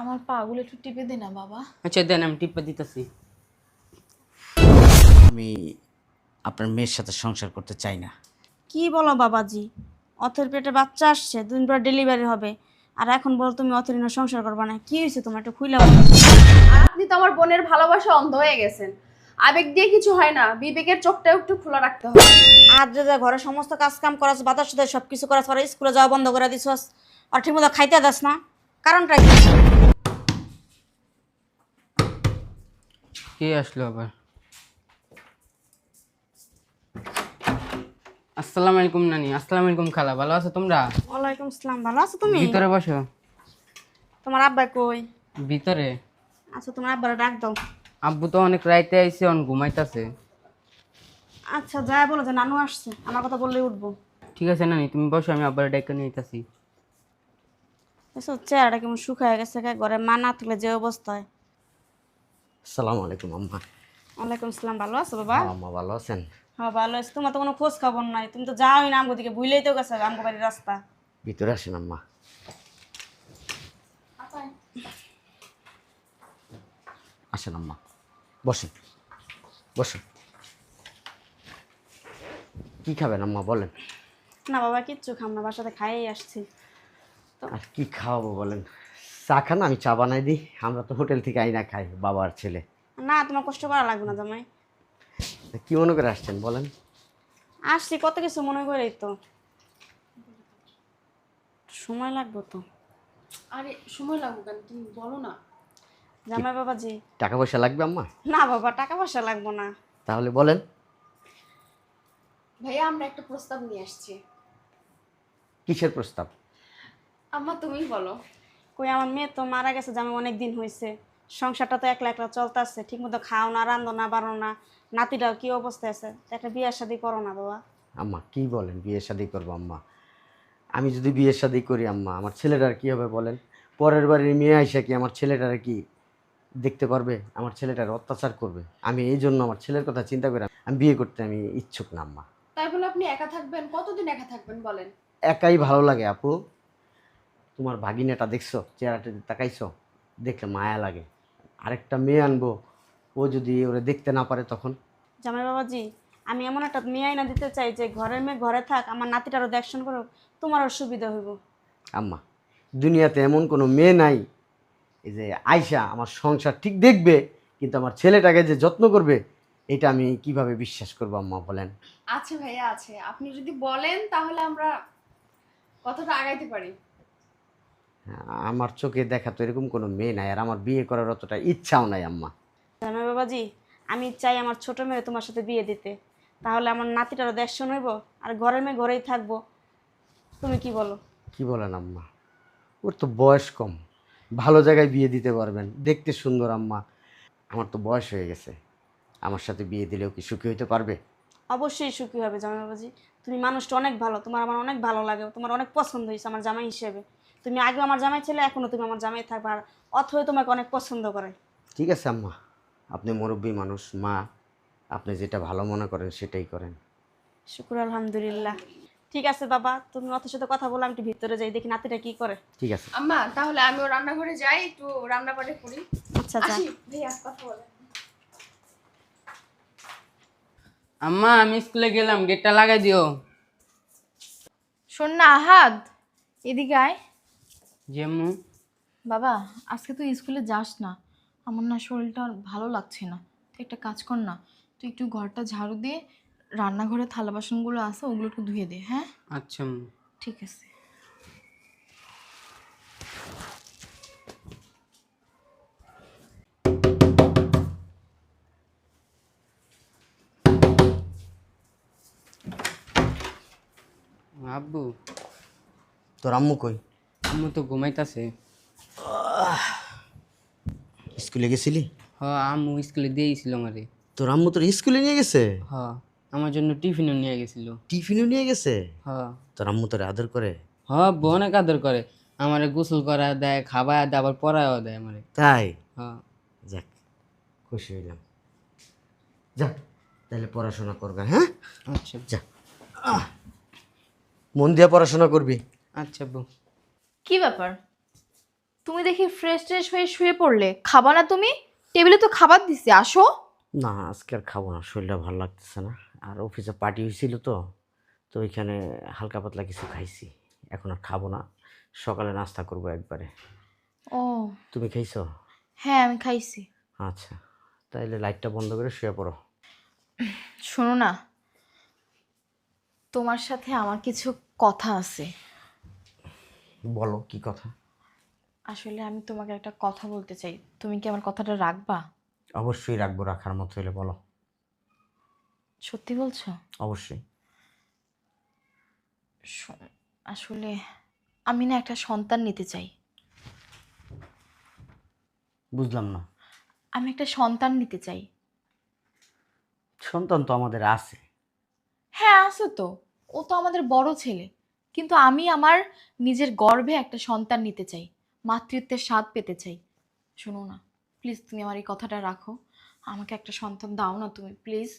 আমার পাগুলো একটু টিপে দে না বাবা। আচ্ছা দেন আমি টিপ্পা দিতেছি। আমি আপনার মেয়ের সাথে সংসার করতে চাই না। কি বলো বাবাজি? অথের পেটে বাচ্চা আসছে দুদিন পর ডেলিভারি হবে। আর এখন বলো তুমি অথের নিয়ে সংসার করবা না। কি হয়েছে তোমার? একটু খুইলা বলো। আর আপনি তো আমার বোনের ভালোবাসা অন্ধ হয়ে গেছেন। আবেগ দিয়ে কিছু হয় না বিবেকের চোখটাও একটু খোলা রাখতে হবে। আর যে যা ঘরে সমস্ত কাজ কাম করাস বাতাস সাথে সব কিছু করাস পরে স্কুলে যাওয়া বন্ধ করে দিছস আর ঠিক মতো খাইতে দাস না। কারণটা কি? কে আসলো আবার? আসসালামু আলাইকুম নানি আসসালামু আলাইকুম খালা ভালো আছো তোমরা? ওয়ালাইকুম আসসালাম ভালো আছো তুমি? ভিতরে বসো। তোমার আব্বা কই? ভিতরে? আচ্ছা তোমার আব্বারে ডাক দাও। আব্বু তো অনেক রাইতে আইছে অন ঘুমাইতাছে। আচ্ছা যাই বলো যে নানু আসছে আমার কথা বললেই উঠবো। ঠিক আছে নানি তুমি বসো আমি আব্বার ডাইকা নিয়ে আইতাছি। এসব চেহারাটা কেমন শুকায় গেছে ঘরে মা না থাকলে যে অবস্থায়। আসসালামু আলাইকুম আম্মা। ওয়ালাইকুম আসসালাম ভালো আছো বাবা? আম্মা ভালো আছেন? হ্যাঁ ভালো আছি। তোমার তো কোনো খোঁজ খবর নাই। তুমি তো যাওই না আমগো দিকে ভুলেই তো গেছে আমগো বাড়ির রাস্তা। ভিতরে আসেন আম্মা। আসেন আম্মা। বসেন বসেন। কি খাবেন আম্মা বলেন? না বাবা কিচ্ছু খাম না বাসাতে খাইয়ে আসছি। আর কি খাওয়াবো বলেন? চা খান আমি চা বানাই দিই। আমরা তো হোটেল থেকে আইনা খাই বাবার ছেলে। না তোমার কষ্ট করা লাগবে না জামাই। তা কি মনে করে আসছেন বলেন। আসছি কত কিছু মনে করেই তো। সময় লাগবে তো। আরে সময় লাগবে কেন? তুমি বলো না। জামাই বাবাজি। টাকা পয়সা লাগবে আম্মা? না বাবা টাকা পয়সা লাগবে না। তাহলে বলেন। ভাইয়া আমরা একটা প্রস্তাব নিয়ে আসছি। কিসের প্রস্তাব? আম্মা তুমিই বলো। কই আমার মেয়ে তো মারা গেছে জামাই অনেক দিন হয়েছে সংসারটা তো একলা একলা চলতেছে ঠিক মতো খাও না রান্ধো না। বাড়ো না নাতিটাও কি অবস্থায় আছে? একটা বিয়ে শাদি করো না বাবা। আম্মা কি বলেন? বিয়ে শাদি করব আম্মা। আমি যদি বিয়ে শাদি করি আম্মা আমার ছেলেটার কি হবে বলেন? পরের বাড়ির মেয়ে আইসা কি আমার ছেলেটার কি দেখতে পারবে? আমার ছেলেটার অত্যাচার করবে? আমি এই জন্য আমার ছেলের কথা চিন্তা করে আমি বিয়ে করতে আমি ইচ্ছুক না আম্মা। তাই বলে আপনি একা থাকবেন? কতদিন একা থাকবেন বলেন? একাই ভালো লাগে আপু। তোমার ভাগিনাটা দেখছ চেহারাটা তাকাইছো দেখলে মায়া লাগে। আরেকটা মেয়ে আনব ও যদি ওরে দেখতে না পারে তখন? জামাই বাবাজি আমি এমন একটা মেয়ে আইনা দিতে চাই যে ঘরের মেয়ে ঘরে থাক আমার নাতিটারও দেখশন করো তোমারও সুবিধা হইব। আম্মা দুনিয়াতে এমন কোনো মেয়ে নাই এই যে আয়সা আমার সংসার ঠিক দেখবে কিন্তু আমার ছেলেটাকে যে যত্ন করবে এটা আমি কীভাবে বিশ্বাস করব আম্মা বলেন? আছে ভাইয়া আছে। আপনি যদি বলেন তাহলে আমরা কথাটা আগাইতে পারি। আমার চোখে দেখা তো এরকম কোনো মেয়ে নাই আর আমার বিয়ে করার অতটা ইচ্ছাও নাই আম্মা। জামাই বাবাজি আমি চাই আমার ছোট মেয়ে তোমার সাথে বিয়ে দিতে। তাহলে আমার নাতিটারও দেখশন হইব আর ঘরের মেয়ে ঘরেই থাকব। তুমি কি বলো? কি বলেন আম্মা? ওর তো বয়স কম ভালো জায়গায় বিয়ে দিতে পারবেন। দেখতে সুন্দর আম্মা। আমার তো বয়স হয়ে গেছে। আমার সাথে বিয়ে দিলেও কি সুখী হইতে পারবে? অবশ্যই সুখী হবে জামাই বাবাজি। তুমি মানুষটা অনেক ভালো তোমার আমার অনেক ভালো লাগে তোমার অনেক পছন্দ হয়েছে আমার জামাই হিসেবে। তুমি আগে আমার জামাই ছেলে এখনও তুমি আমার জামাই থাকবে। আর অথবা তোমাকে অনেক পছন্দ করে। ঠিক আছে আম্মা। আপনি মুরব্বী মানুষ মা আপনি যেটা ভালো মনে করেন সেটাই করেন। শুক্র আলহামদুলিল্লাহ। ঠিক আছে বাবা তুমি অথের সাথে কথা বলে আমি একটু ভিতরে যাই দেখি নাতিটা কি করে। ঠিক আছে। আম্মা তাহলে আমিও রান্নাঘরে যাই একটু রান্না বাড়ি করি আচ্ছা আচ্ছা ভাইয়া কথা বলে আম্মা আমি স্কুলে গেলাম গেটটা লাগাই দিও। শোন না আহাদ এদিকে আয়। যেমন বাবা আজকে তুই স্কুলে যাস না। আমার না শরীরটা আর ভালো লাগছে না। তুই একটা কাজ কর না। তুই একটু ঘরটা ঝাড়ু দিয়ে রান্নাঘরে থালা বাসনগুলো আছে ওগুলো একটু ধুয়ে দে হ্যাঁ? আচ্ছা ঠিক আছে। আব্বু। তোর আম্মু কই? আম্মু তো ঘুমাইতাছে। স্কুলে গেছিলি? হ আম্মু স্কুলে দিয়েছিল আমারে। তোর আম্মু তোর স্কুলে নিয়ে গেছে? হ আমার জন্য টিফিনও নিয়ে গেছিল। টিফিনও নিয়ে গেছে? হ তোর আম্মু তোর আদর করে? হ বউ অনেক আদর করে। আমারে গোসল করা দেয় খাবার দেয় আবার পড়াও দেয় আমারে। তাই? হ যাক খুশি হইলাম। যা তাহলে পড়াশোনা করবে হ্যাঁ? আচ্ছা। যা। মন দিয়ে পড়াশোনা করবি। আচ্ছা আব্বু কি ব্যাপার? তুমি দেখি ফ্রেশ ট্রেশ হয়ে শুয়ে পড়লে। খাবা না তুমি? টেবিলে তো খাবার দিছি আসো। না আজকে আর খাব না শরীরটা ভালো লাগতেছে না। আর অফিসে পার্টি হয়েছিল তো তো ওইখানে হালকা পাতলা কিছু খাইছি। এখন আর খাব না। সকালে নাস্তা করব একবারে। ও। তুমি খাইছো? হ্যাঁ আমি খাইছি। আচ্ছা তাইলে লাইটটা বন্ধ করে শুয়ে পড়ো। শোনো না তোমার সাথে আমার কিছু কথা আছে। বলো কি কথা? আসলে আমি তোমাকে একটা কথা বলতে চাই। তুমি কি আমার কথাটা রাখবা? অবশ্যই রাখব রাখার মতো হলে বলো। সত্যি বলছো? অবশ্যই। আসলে আমি না একটা সন্তান নিতে চাই। বুঝলাম না। আমি একটা সন্তান নিতে চাই। সন্তান তো আমাদের আছে। হ্যাঁ আছে তো। ও তো আমাদের বড় ছেলে। কিন্তু আমি আমার নিজের গর্ভে একটা সন্তান নিতে চাই, মাতৃত্বের স্বাদ পেতে চাই। শোনো না প্লিজ তুমি আমার এই কথাটা রাখো। আমাকে একটা সন্তান দাও না তুমি প্লিজ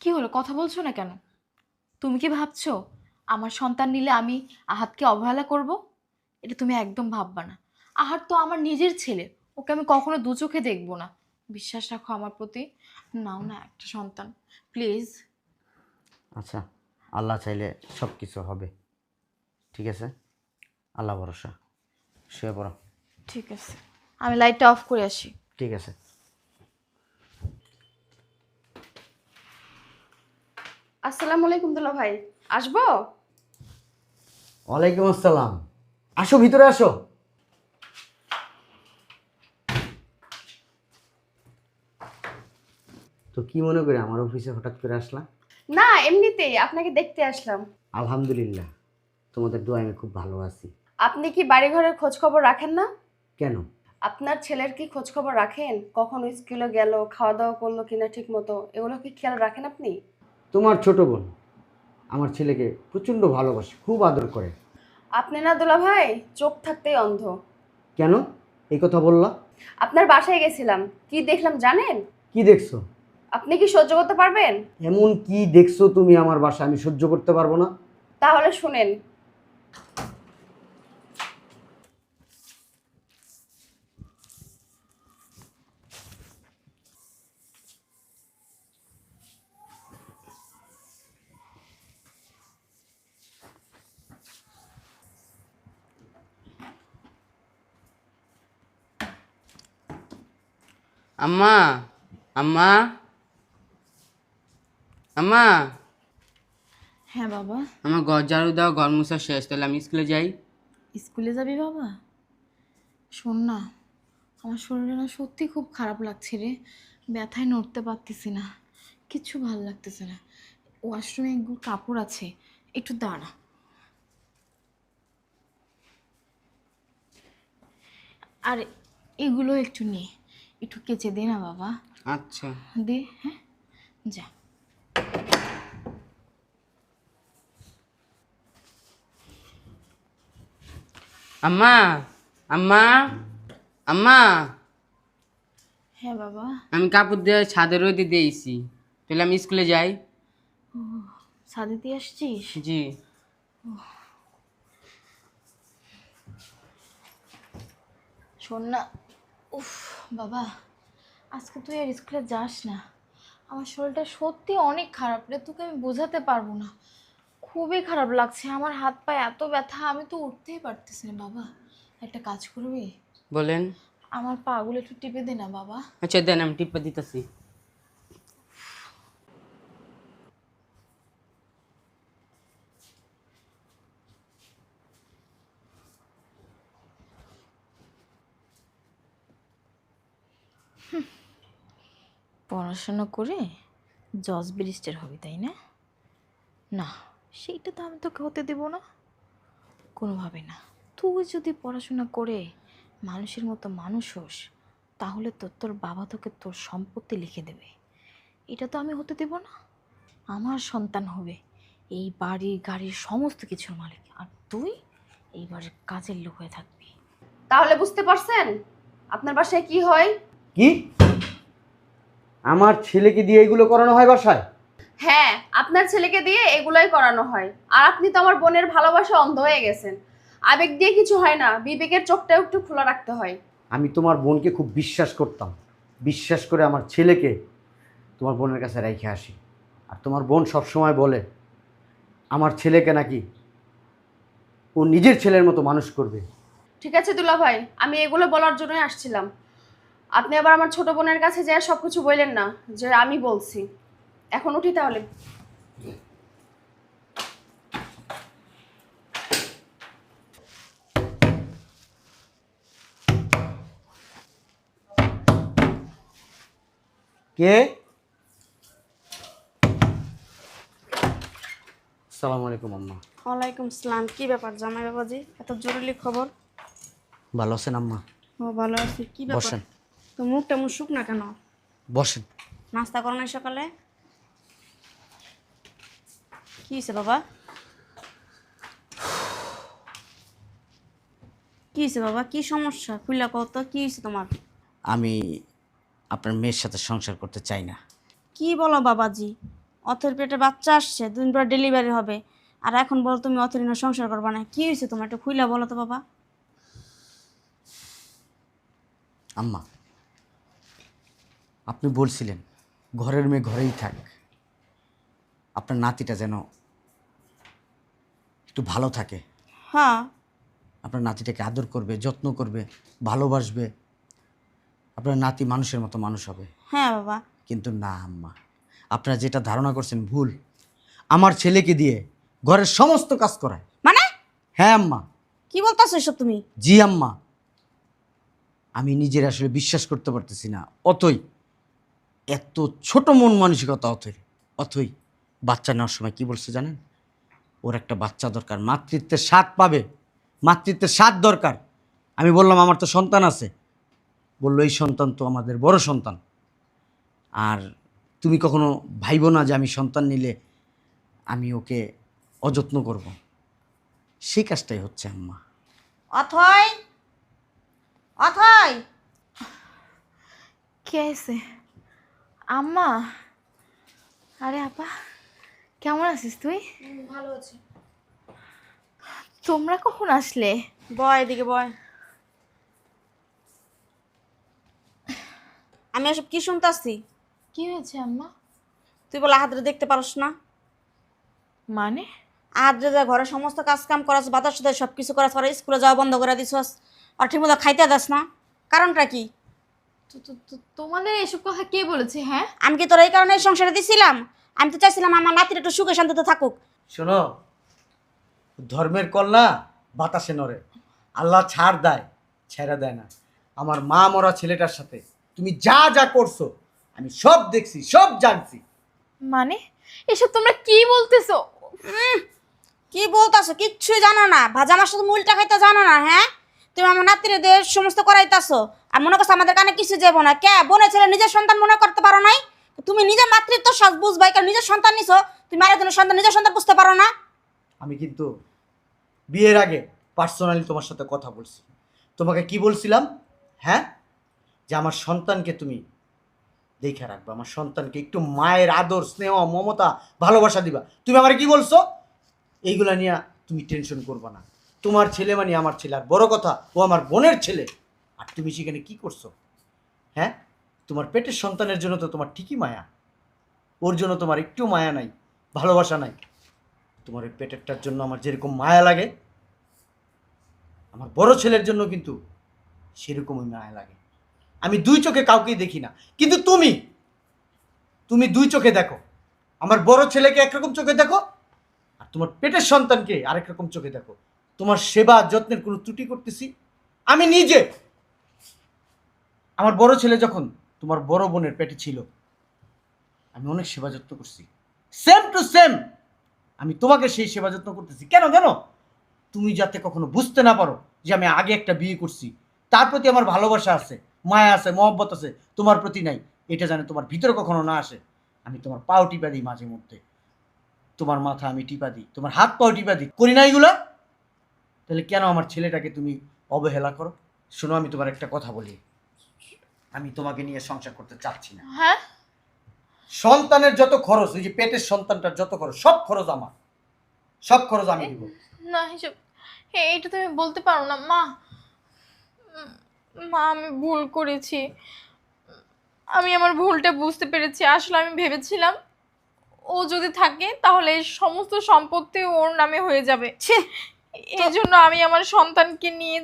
কি হলো, কথা বলছো না কেন? তুমি কি ভাবছ, আমার সন্তান নিলে আমি আহাতকে অবহেলা করব? এটা তুমি একদম ভাববা না। আহার তো আমার নিজের ছেলে, ওকে আমি কখনো দু চোখে দেখব না। বিশ্বাস রাখো আমার প্রতি, নাও না একটা সন্তান প্লিজ আচ্ছা আল্লাহ চাইলে সব কিছু হবে। ঠিক আছে? আল্লাহ ভরসা। শুয়ে পড়ো। ঠিক আছে। আমি লাইটটা অফ করে আসি। ঠিক আছে। আসসালামু আলাইকুম দুলা ভাই। আসব? ওয়ালাইকুম আসসালাম। আসো ভিতরে আসো। তো কি মনে করে আমার অফিসে হঠাৎ করে আসলাম না এমনিতেই আপনাকে দেখতে আসলাম। আলহামদুলিল্লাহ তোমাদের দোয়া আমি খুব ভালো আছি। আপনি কি বাড়ি ঘরের খোঁজ খবর রাখেন না? কেন? আপনার ছেলের কি খোঁজ খবর রাখেন? কখন স্কুলে গেল খাওয়া দাওয়া করল কিনা ঠিক মতো এগুলো কি খেয়াল রাখেন আপনি? তোমার ছোট বোন আমার ছেলেকে প্রচণ্ড ভালোবাসে খুব আদর করে। আপনি না দুলা ভাই চোখ থাকতেই অন্ধ। কেন? এই কথা বললা? আপনার বাসায় গেছিলাম কি দেখলাম জানেন? কি দেখছ? আপনি কি সহ্য করতে পারবেন? এমন কি দেখছ তুমি আমার বাসা আমি সহ্য করতে পারব না। তাহলে শুনেন। আম্মা আম্মা। আম্মা। হ্যাঁ বাবা। আমার ঘর ঝাড়ু দাও ঘর মুছা শেষ তাহলে আমি স্কুলে যাই। স্কুলে যাবি বাবা? শোন না আমার শরীরে না সত্যি খুব খারাপ লাগছে রে। ব্যথায় নড়তে পারতেছি না কিচ্ছু ভালো লাগতেছে না। ওয়াশরুমে এগুলো কাপড় আছে একটু দাঁড়া। আর এগুলো একটু নে একটু কেচে দে না বাবা। আচ্ছা। দে হ্যাঁ? যা। আম্মা আম্মা আম্মা। হ্যাঁ বাবা। আমি কাপড় দিয়ে ছাদে রোদে দিয়েছি। তাহলে আমি স্কুলে যাই। ছাদে দিয়ে আসছিস? জি। শোন না উফ বাবা আজকে তুই আর স্কুলে যাস না। আমার শরীরটা সত্যি অনেক খারাপ রে তোকে আমি বোঝাতে পারব না। খুবই খারাপ লাগছে। আমার হাত পায়ে এত ব্যথা আমি তো উঠতেই পারতেছি না বাবা। একটা কাজ করবি? বলেন। আমার পাগুলো একটু টিপে দে না বাবা। আচ্ছা দেন আমি টিপে দিতেছি। পড়াশোনা করে জজ ব্যারিস্টার হবে তাই না? না। সেইটা তো আমি তোকে হতে দেবো না। কোনোভাবে না। তুই যদি পড়াশোনা করে মানুষের মতো মানুষ হোস তাহলে তো তোর বাবা তোকে তোর সম্পত্তি লিখে দেবে। এটা তো আমি হতে দেব না। আমার সন্তান হবে এই বাড়ি গাড়ির সমস্ত কিছুর মালিক। আর তুই এই বাড়ির কাজের লোক হয়ে থাকবি। তাহলে বুঝতে পারছেন? আপনার বাসায় কি হয়? কি? আমার ছেলেকে দিয়ে এগুলো করানো হয় বাসায়? হ্যাঁ আপনার ছেলেকে দিয়ে এগুলোই করানো হয়। আর আপনি তো আমার বোনের ভালোবাসা অন্ধ হয়ে গেছেন। আবেগ দিয়ে কিছু হয় না বিবেকের চোখটাও একটু খোলা রাখতে হয়। আমি তোমার বোনকে খুব বিশ্বাস করতাম। বিশ্বাস করে আমার ছেলেকে তোমার বোনের কাছে রেখে আসি। আর তোমার বোন সবসময় বলে আমার ছেলেকে নাকি ও নিজের ছেলের মতো মানুষ করবে। ঠিক আছে দুলা ভাই আমি এগুলো বলার জন্যই আসছিলাম। আপনি আবার আমার ছোট বোনের কাছে যায় সব কিছু বললেন না যে আমি বলছি। এখন উঠি তাহলে। কে? সালাম আলাইকুম আম্মা। ওয়ালাইকুম আসসালাম কি ব্যাপার জামাই বাবাজি? এত জরুরি খবর? ভালো আছেন আম্মা? ও ভালো আছি। কি ব্যাপার? বসেন। তো মুখটা মুখ শুক না কেন? বসেন। নাস্তা করো নাই সকালে? কি হয়েছে বাবা? কি হয়েছে বাবা? কি সমস্যা? খুললা কত কি হয়েছে তোমার? আমি আপনার মেয়ের সাথে সংসার করতে চাই না। কি বলো বাবাজি? অথের পেটে বাচ্চা আসছে দুদিন পর ডেলিভারি হবে। আর এখন বলো তুমি অথের না সংসার করবা না। কি হয়েছে তোমার? একটু খুইলা বলো তো বাবা। আম্মা আপনি বলছিলেন ঘরের মেয়ে ঘরেই থাক। আপনার নাতিটা যেন একটু ভালো থাকে। হ্যাঁ। আপনার নাতিটাকে আদর করবে যত্ন করবে ভালোবাসবে। আপনার নাতি মানুষের মতো মানুষ হবে। হ্যাঁ বাবা। কিন্তু না আম্মা। আপনারা যেটা ধারণা করছেন ভুল। আমার ছেলেকে দিয়ে ঘরের সমস্ত কাজ করায়। মানে? হ্যাঁ আম্মা। কি বলতেছো এসব তুমি? জি আম্মা। আমি নিজের আসলে বিশ্বাস করতে পারতেছি না। অতই। এত ছোট মন মানসিকতা অথই অথই বাচ্চা নেওয়ার সময় কি বলছে জানেন? ওর একটা বাচ্চা দরকার। মাতৃত্বের স্বাদ পাবে। মাতৃত্বের স্বাদ দরকার। আমি বললাম আমার তো সন্তান আছে। বলল এই সন্তান তো আমাদের বড় সন্তান। আর তুমি কখনো ভাইবো না যে আমি সন্তান নিলে আমি ওকে অযত্ন করব? সেই কাজটাই হচ্ছে আম্মা। অথয় অথয় কে আছে আম্মা? আরে আপা। কেমন আছিস তুই? ভালো আছি। তোমরা কখন আসলে? বয় এদিকে বয়। আমি এসব কি শুনতাছি? কি হয়েছে আম্মা? তুই বলে আহাদরে দেখতে পারস না। মানে? আহাদরে যা ঘরে সমস্ত কাজ কাম করাস বাতাস সাথে সব কিছু করাস আর স্কুলে যাওয়া বন্ধ করে দিছস। আর ঠিকমতো খাইতে দাস না। কারণটা কি? তোমাদের এসব কথা কে বলেছে হ্যাঁ? আমি কি তোর এই কারণে সংসারে দিছিলাম? আমি তো চাইছিলাম আমার নাতির একটু সুখে শান্তিতে থাকুক। শোনো ধর্মের কল্লা বাতাসে নড়ে আল্লাহ ছাড় দেয় ছেড়ে দেয় না। আমার মা মরা ছেলেটার সাথে তুমি যা যা করছ আমি সব দেখছি সব জানছি। মানে? এসব তোমরা কি বলতেছো? কি বলতাছো? কিচ্ছুই জানো না। ভাজা মাছ তো মূলটা খাইতে জানো না হ্যাঁ? তুমি আমার নাতিরদের সমস্ত করাইতাছো। আর মনে করছ আমাদের কানে কিছু যাব না। কে? বোনের ছেলে নিজের সন্তান মনে করতে পারো নাই? তুমি নিজের মাতৃত্ব সাজ বুঝবাই, কারণ নিজের সন্তান নিছো, তুমি আরেকজনের সন্তান, নিজের সন্তান বুঝতে পারো না। আমি কিন্তু বিয়ের আগে পার্সোনালি তোমার সাথে কথা বলছি। তোমাকে কি বলছিলাম? হ্যাঁ? যে আমার সন্তানকে তুমি দেখে রাখবে, আমার সন্তানকে একটু মায়ের আদর, স্নেহ, মমতা, ভালোবাসা দিবা। তুমি আমার কি বলছো? এইগুলা নিয়ে তুমি টেনশন করবা না। তোমার ছেলে মানে আমার ছেলে। আর বড় কথা, ও আমার বোনের ছেলে। আর তুমি সেখানে কি করছ? হ্যাঁ? তোমার পেটের সন্তানের জন্য তো তোমার ঠিকই মায়া। ওর জন্য তোমার একটু মায়া নাই, ভালোবাসা নাই। তোমার ওই পেটেরটার জন্য আমার যেরকম মায়া লাগে, আমার বড় ছেলের জন্য কিন্তু সেরকমই মায়া লাগে। আমি দুই চোখে কাউকেই দেখি না। কিন্তু তুমি তুমি দুই চোখে দেখো। আমার বড় ছেলেকে একরকম চোখে দেখো, আর তোমার পেটের সন্তানকে আরেক রকম চোখে দেখো। তোমার সেবা যত্নের কোনো ত্রুটি করতেছি। আমি নিজে, আমার বড় ছেলে যখন তোমার বড় বোনের পেটে ছিল। আমি অনেক সেবা যত্ন করছি। সেম টু সেম আমি তোমাকে সেই সেবা যত্ন করতেছি। কেন কেন? তুমি যাতে কখনো বুঝতে না পারো যে আমি আগে একটা বিয়ে করছি। তার প্রতি আমার ভালোবাসা আছে, মায়া আছে, মহব্বত আছে, তোমার প্রতি নাই। এটা জানে তোমার ভিতরে কখনো না আসে। আমি তোমার পাও টিপা দিই মাঝে মধ্যে। তোমার মাথা আমি টিপা দিই, তোমার হাত পাও টিপা দিই। করি না এগুলা? তাহলে কেন আমার ছেলেটাকে তুমি অবহেলা করো? শোনো, আমি তোমার একটা কথা বলি। আমি তোমাকে নিয়ে সংসার করতে চাচ্ছি না। হ্যাঁ? সন্তানের যত খরচ ওই যে পেটের সন্তানটার যত খরচ সব খরচ আমার। সব খরচ আমি দিব। না এসব হে এটা তুমি বলতে পারো না। মা মা আমি ভুল করেছি। আমি আমার ভুলটা বুঝতে পেরেছি। আসলে আমি ভেবেছিলাম ও যদি থাকে তাহলে সমস্ত সম্পত্তি ওর নামে হয়ে যাবে। এই জন্য আমি আমার সন্তানকে নিয়ে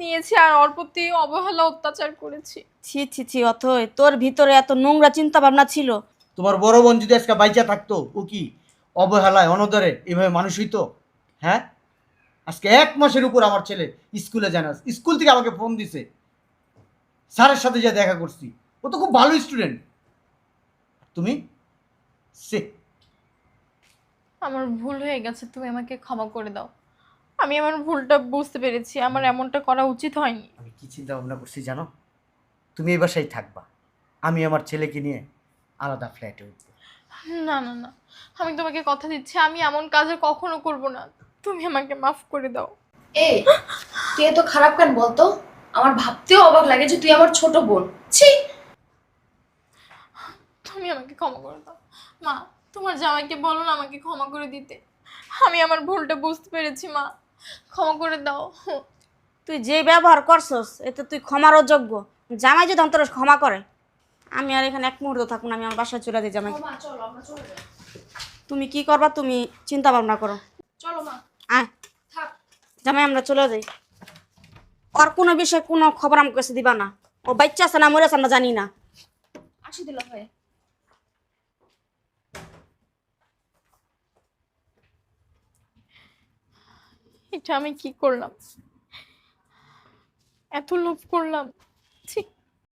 নিয়েছি আর ওর প্রতি অবহেলা অত্যাচার করেছি। ছি ছি ছি অথই তোর ভিতরে এত নোংরা চিন্তা ভাবনা ছিল। তোমার বড় বোন যদি আজকে বাইচা থাকতো ও কি অবহেলায় অনদরে এভাবে মানুষ হইতো? হ্যাঁ? আজকে এক মাসের উপর আমার ছেলে স্কুলে যায় না। স্কুল থেকে আমাকে ফোন দিছে। স্যারের সাথে যা দেখা করছি। ও তো খুব ভালো স্টুডেন্ট তুমি? সে আমার ভুল হয়ে গেছে তুমি আমাকে ক্ষমা করে দাও। আমি আমার ভুলটা বুঝতে পেরেছি আমার এমনটা করা উচিত হয়নি। আমি কি চিন্তা ভাবনা করছি জানো? তুমি এই বাসায় থাকবা আমি আমার ছেলেকে নিয়ে আলাদা ফ্ল্যাটে উঠবো। না না না আমি তোমাকে কথা দিচ্ছি আমি এমন কাজ আর কখনো করব না তুমি আমাকে মাফ করে দাও। এই তুই এত খারাপ কেন বলতো? আমার ভাবতেও অবাক লাগে যে তুই আমার ছোট বোন। ছি! তুমি আমাকে ক্ষমা করে দাও। মা তোমার জামাইকে বলো না আমাকে ক্ষমা করে দিতে। আমি আমার ভুলটা বুঝতে পেরেছি মা। ক্ষমা করে দাও। তুই যে ব্যবহার করছস এতে তুই ক্ষমার অযোগ্য জামাই যদি অন্তর ক্ষমা করে আমি আর এখানে এক মুহূর্ত থাকব না আমি আমার বাসায় চলে দিই জামাই। চলো আমরা চলে যাই। তুমি কি করবা তুমি চিন্তা ভাবনা করো। চলো মা। আয়। থাক। জামাই আমরা চলে যাই। ওর কোনো বিষয়ে কোনো খবর আমাকে কাছে দিবা না। ও বাচ্চা আছে না মরে আছে আমরা জানি না। আসি দিল ভাই। এটা আমি কি করলাম? এত লোভ করলাম। ঠিক